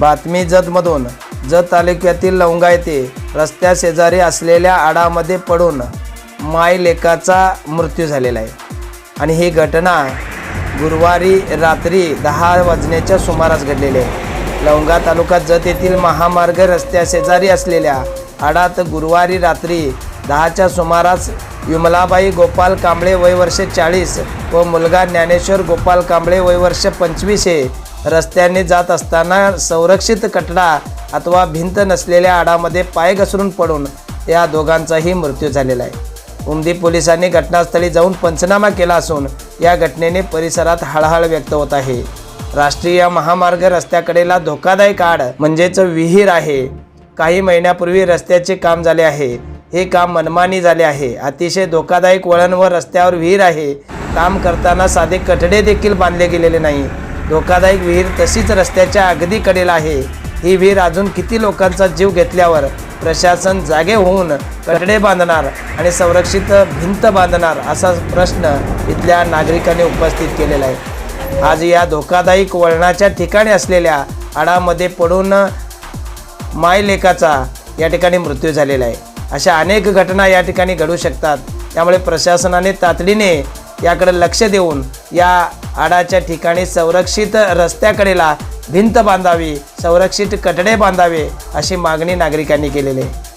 बातमी जतमधून. जत तालुक्यातील लवंगा येथे रस्त्या शेजारी असलेल्या आडामध्ये पडून माय लेकाचा मृत्यू झालेला आहे. आणि ही घटना गुरुवारी रात्री दहा वाजण्याच्या सुमारास घडलेली आहे. लवंगा तालुका जत येथील महामार्ग रस्त्या शेजारी असलेल्या आडात गुरुवारी रात्री दहाच्या सुमारास विमलाबाई गोपाल कांबळे वय वर्ष चाळीस व मुलगा ज्ञानेश्वर गोपाल कांबळे वय वर्ष पंचवीस हे रस्त्याने जात असताना संरक्षित कटडा अथवा भिंत नसलेल्या आडामध्ये पाय घसरून पडून या दोघांचाही मृत्यू झालेला आहे. उमदी पोलिसांनी घटनास्थळी जाऊन पंचनामा केला असून या घटनेने परिसरात हळहळ व्यक्त होत आहे. राष्ट्रीय महामार्ग रस्त्याकडेला धोकादायक आड म्हणजेच विहीर आहे. काही महिन्यापूर्वी रस्त्याचे काम झाले आहे. हे काम मनमानी झाले आहे. अतिशय धोकादायक वळण व रस्त्यावर विहीर आहे. काम करताना साधे कठडे देखील बांधले गेलेले नाही. धोकादायक विहीर तशीच रस्त्याच्या अगदी कडेला आहे. ही विहीर अजून किती लोकांचा जीव घेतल्यावर प्रशासन जागे होऊन कटडे बांधणार आणि संरक्षित भिंत बांधणार असा प्रश्न इथल्या नागरिकांनी उपस्थित केलेला आहे. आज या धोकादायक वळणाच्या ठिकाणी असलेल्या आडामध्ये पडून मायलेकाचा या ठिकाणी मृत्यू झालेला आहे. अशा अनेक घटना या ठिकाणी घडू शकतात. त्यामुळे प्रशासनाने तातडीने याकडे लक्ष देऊन या आडाच्या ठिकाणी संरक्षित रस्त्याकडेला भिंत बांधावी संरक्षित कटडे बांधावे अशी मागणी नागरिकांनी केलेली आहे.